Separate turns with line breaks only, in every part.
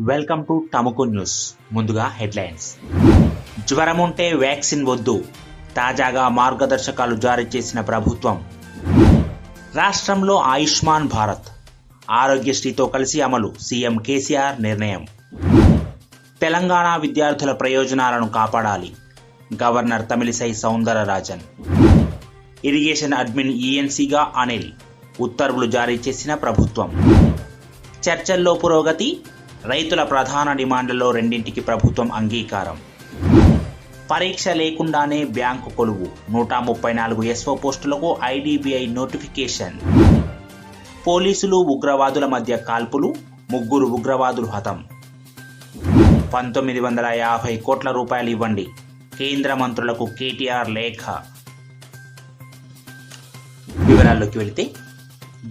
Welcome to Tamuku news ముందుగా headlines జ్వరం ఉంటే వ్యాక్సిన్ వద్దు. తాజాగా మార్గదర్శకాలు జారీ చేసిన ప్రభుత్వం. రాష్ట్రంలో ఆయుష్మాన్ భారత్. ఆరోగ్యశ్రీతో కలిసి అమలు. సీఎం కేసీఆర్ నిర్ణయం. తెలంగాణ విద్యార్థుల ప్రయోజనాలను కాపాడాలి. Governor Tamilisai Soundararajan. Irrigation admin ఈఎన్సీగా Anil ఉత్తర్వులు జారీ చేసిన ప్రభుత్వం. చర్చల్లో పురోగతి రైతుల ప్రధాన డిమాండ్లలో రెండింటికి ప్రభుత్వం అంగీకారం. పరీక్ష లేకుండానే బ్యాంకు కొలువు నూట ముప్పై నాలుగు ఎస్ఓ పోస్టులకు ఐడిబిఐ నోటిఫికేషన్. పోలీసులు ఉగ్రవాదుల మధ్య కాల్పులు ముగ్గురు ఉగ్రవాదులు హతం. పంతొమ్మిది వందల యాభై కోట్ల రూపాయలు ఇవ్వండి. కేంద్ర మంత్రులకు కేటీఆర్ లేఖ. వివరాల్లోకి వెళితే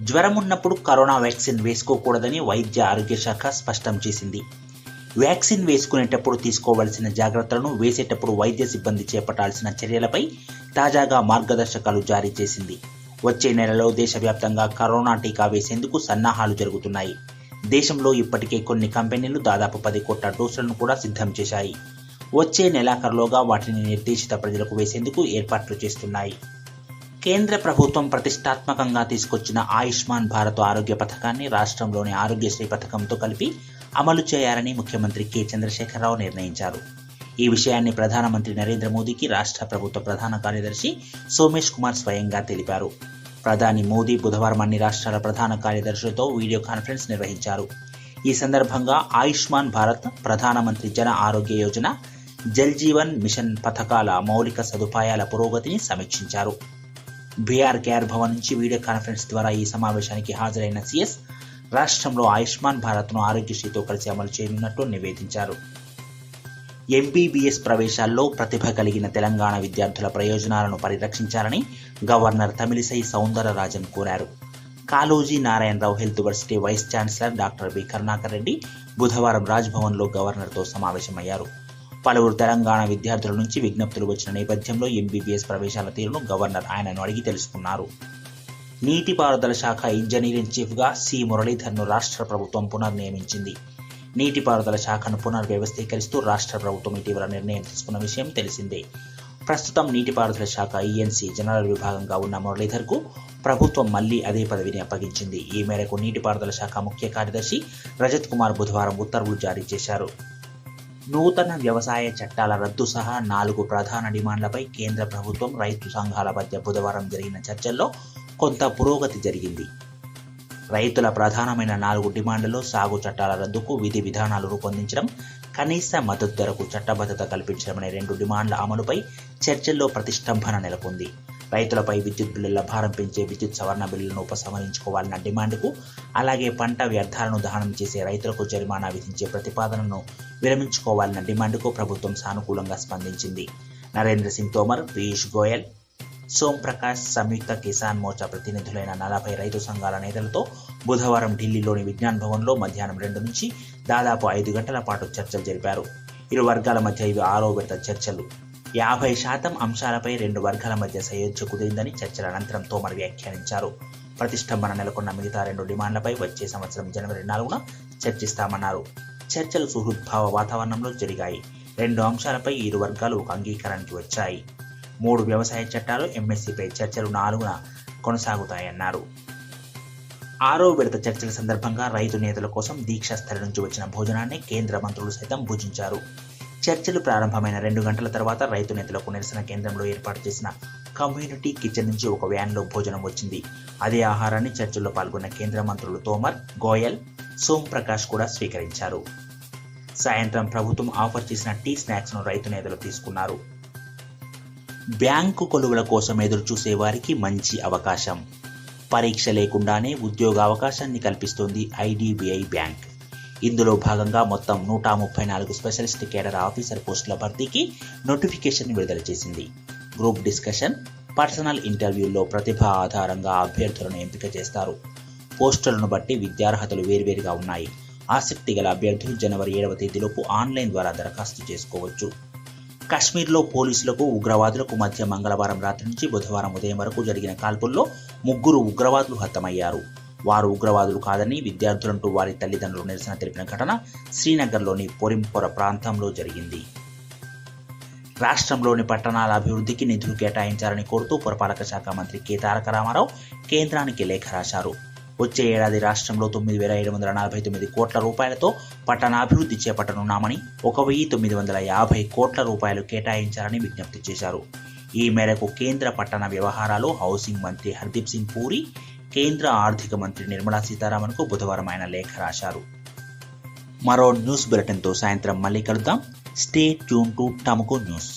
జ్వరం ఉన్నప్పుడు కరోనా వ్యాక్సిన్ వేసుకోకూడదని వైద్య ఆరోగ్య శాఖ స్పష్టం చేసింది. వ్యాక్సిన్ వేసుకునేటప్పుడు తీసుకోవాల్సిన జాగ్రత్తలను వేసేటప్పుడు వైద్య సిబ్బంది చేపట్టాల్సిన చర్యలపై తాజాగా మార్గదర్శకాలు జారీ చేసింది. వచ్చే నెలలో దేశవ్యాప్తంగా కరోనా టీకా వేసేందుకు సన్నాహాలు జరుగుతున్నాయి. దేశంలో ఇప్పటికే కొన్ని కంపెనీలు దాదాపు పది కోట్ల డోసులను కూడా సిద్ధం చేశాయి. వచ్చే నెలాఖరులోగా వాటిని నిర్దేశిత ప్రజలకు వేసేందుకు ఏర్పాట్లు చేస్తున్నాయి. కేంద్ర ప్రభుత్వం ప్రతిష్టాత్మకంగా తీసుకొచ్చిన ఆయుష్మాన్ భారత్ ఆరోగ్య పథకాన్ని రాష్ట్రంలోని ఆరోగ్యశ్రీ పథకంతో కలిపి అమలు చేయాలని ముఖ్యమంత్రి కె. చంద్రశేఖరరావు నిర్ణయించారు. ఈ విషయాన్ని ప్రధానమంత్రి నరేంద్ర మోదీకి రాష్ట్ర ప్రభుత్వ ప్రధాన కార్యదర్శి సోమేష్ కుమార్ స్వయంగా తెలిపారు. ప్రధాని మోదీ బుధవారం అన్ని రాష్ట్రాల ప్రధాన కార్యదర్శులతో వీడియో కాన్ఫరెన్స్ నిర్వహించారు. ఈ సందర్భంగా ఆయుష్మాన్ భారత్ ప్రధానమంత్రి జన ఆరోగ్య యోజన జల్ జీవన్ మిషన్ పథకాల మౌలిక సదుపాయాల పురోగతిని సమీక్షించారు. బీఆర్కేఆర్ భవన్ నుంచి వీడియో కాన్ఫరెన్స్ ద్వారా ఈ సమావేశానికి హాజరైన సీఎస్ రాష్ట్రంలో ఆయుష్మాన్ భారత్ను ఆరోగ్యశ్రీతో కలిసి అమలు చేయనున్నట్టు నివేదించారు. ఎంబీబీఎస్ ప్రవేశాల్లో ప్రతిభ కలిగిన తెలంగాణ విద్యార్థుల ప్రయోజనాలను పరిరక్షించాలని గవర్నర్ తమిళిసై సౌందరరాజన్ కోరారు. Kaloji Narayana Rao health university vice chancellor doctor B Karunakar Reddy బుధవారం రాజ్భవన్లో గవర్నర్తో సమావేశమయ్యారు. పలువురు తెలంగాణ విద్యార్థుల నుంచి విజ్ఞప్తులు వచ్చిన నేపథ్యంలో ఎంబీబీఎస్ ప్రవేశాల తీరును గవర్నర్ ఆయనను అడిగి తెలుసుకున్నారు. నీటిపారుదల శాఖ ఇంజనీరింగ్ చీఫ్గా సి. మురళీధర్ను రాష్ట్ర ప్రభుత్వం పునర్నియమించింది. నీటిపారుదల శాఖను పునర్వ్యవస్థీకరిస్తూ రాష్ట్ర ప్రభుత్వం ఇటీవల నిర్ణయం తీసుకున్న విషయం తెలిసిందే. ప్రస్తుతం నీటిపారుదల శాఖ ఈఎన్సీ జనరల్ విభాగంగా ఉన్న మురళీధర్కు ప్రభుత్వం మళ్ళీ అదే పదవిని అప్పగించింది. ఈ మేరకు నీటిపారుదల శాఖ ముఖ్య కార్యదర్శి రజత్ కుమార్ బుధవారం ఉత్తర్వులు జారీ చేశారు. నూతన వ్యవసాయ చట్టాల రద్దు సహా నాలుగు ప్రధాన డిమాండ్లపై కేంద్ర ప్రభుత్వం రైతు సంఘాల మధ్య బుధవారం జరిగిన చర్చల్లో కొంత పురోగతి జరిగింది. రైతుల ప్రధానమైన నాలుగు డిమాండ్లలో సాగు చట్టాల రద్దుకు విధి విధానాలు రూపొందించడం కనీస మద్దతు ధరకు చట్టబద్ధత కల్పించడం అనే రెండు డిమాండ్ల అమలుపై చర్చల్లో ప్రతిష్టంభన నెలకొంది. రైతులపై విద్యుత్ బిల్లుల భారం పెంచే విద్యుత్ సవరణ బిల్లులను ఉపసంహరించుకోవాలన్న డిమాండ్కు అలాగే పంట వ్యర్థాలను దహనం చేసే రైతులకు జరిమానా విధించే ప్రతిపాదనను విరమించుకోవాలన్న డిమాండ్కు ప్రభుత్వం సానుకూలంగా స్పందించింది. నరేంద్ర సింగ్ తోమర్ పీయూష్ గోయల్ సోమ్ ప్రకాష్ సంయుక్త కిసాన్ మోర్చా ప్రతినిధులైన నలభై రైతు సంఘాల నేతలతో బుధవారం ఢిల్లీలోని విజ్ఞాన్ భవన్లో మధ్యాహ్నం రెండు నుంచి దాదాపు ఐదు గంటల పాటు చర్చలు జరిపారు. ఇరు వర్గాల మధ్య ఇవి ఆరో విడత చర్చలు. యాభై శాతం అంశాలపై రెండు వర్గాల మధ్య సయోధ్య కుదిరిందని చర్చల అనంతరం తోమర్ వ్యాఖ్యానించారు. ప్రతిష్టంభన నెలకొన్న మిగతా రెండు డిమాండ్లపై వచ్చే సంవత్సరం జనవరి నాలుగున చర్చిస్తామన్నారు. చర్చలు సుహృద్భావ వాతావరణంలో జరిగాయి. రెండు అంశాలపై ఇరు వర్గాలు ఒక అంగీకారానికి వచ్చాయి. మూడు వ్యవసాయ చట్టాలు ఎంఎస్సీపై చర్చలు నాలుగున కొనసాగుతాయన్నారు. ఆరో విడత చర్చల సందర్భంగా రైతు నేతల కోసం దీక్షా స్థలి నుంచి వచ్చిన భోజనాన్ని కేంద్ర మంత్రులు సైతం భుజించారు. చర్చలు ప్రారంభమైన రెండు గంటల తర్వాత రైతు నేతలకు నిరసన కేంద్రంలో ఏర్పాటు చేసిన కమ్యూనిటీ కిచెన్ నుంచి ఒక వ్యాన్లో భోజనం వచ్చింది. అదే ఆహారాన్ని చర్చల్లో పాల్గొన్న కేంద్ర మంత్రులు తోమర్ గోయల్ సోమ్ ప్రకాష్ కూడా స్వీకరించారు. సాయంత్రం ప్రభుత్వం ఆఫర్ చేసిన టీ స్నాక్స్ను రైతు నేతలు తీసుకున్నారు. బ్యాంకు కొలువుల కోసం ఎదురు చూసే వారికి మంచి అవకాశం. పరీక్ష లేకుండానే ఉద్యోగ అవకాశాన్ని కల్పిస్తోంది ఐడిబిఐ బ్యాంక్. ఇందులో భాగంగా మొత్తం నూట ముప్పై నాలుగు స్పెషలిస్ట్ కేడర్ ఆఫీసర్ పోస్టుల భర్తీకి నోటిఫికేషన్ విడుదల చేసింది. గ్రూప్ డిస్కషన్ పర్సనల్ ఇంటర్వ్యూల్లో ప్రతిభ ఆధారంగా అభ్యర్థులను ఎంపిక చేస్తారు. పోస్టులను బట్టి విద్యార్హతలు వేర్వేరుగా ఉన్నాయి. ఆసక్తి గల అభ్యర్థులు జనవరి ఏడవ తేదీలోపు ఆన్లైన్ ద్వారా దరఖాస్తు చేసుకోవచ్చు. కాశ్మీర్లో పోలీసులకు ఉగ్రవాదులకు మధ్య మంగళవారం రాత్రి నుంచి బుధవారం ఉదయం వరకు జరిగిన కాల్పుల్లో ముగ్గురు ఉగ్రవాదులు హతమయ్యారు వారు ఉగ్రవాదులు కాదని విద్యార్థులంటూ వారి తల్లిదండ్రులు నిరసన తెలిపిన ఘటన శ్రీనగర్లోని పొరింపొర ప్రాంతంలో జరిగింది. రాష్ట్రంలోని పట్టణాల అభివృద్ధికి నిధులు కేటాయించాలని కోరుతూ పురపాలక శాఖ మంత్రి కె తారక రామారావు కేంద్రానికి లేఖ రాశారు. వచ్చే ఏడాది రాష్ట్రంలో తొమ్మిది వేల ఏడు వందల నలభై తొమ్మిది కోట్ల రూపాయలతో పట్టణాభివృద్ధి చేపట్టనున్నామని ఒక వెయ్యి తొమ్మిది వందల యాభై కోట్ల రూపాయలు కేటాయించాలని విజ్ఞప్తి చేశారు. ఈ మేరకు కేంద్ర పట్టణ వ్యవహారాలు హౌసింగ్ మంత్రి హర్దీప్ సింగ్ పూరి కేంద్ర ఆర్థిక మంత్రి నిర్మలా సీతారామన్కు బుధవారం ఆయన లేఖ రాశారు. మరో న్యూస్ బులెటిన్తో సాయంత్రం మళ్ళీ కలుద్దాం. Stay tune to Tamuku news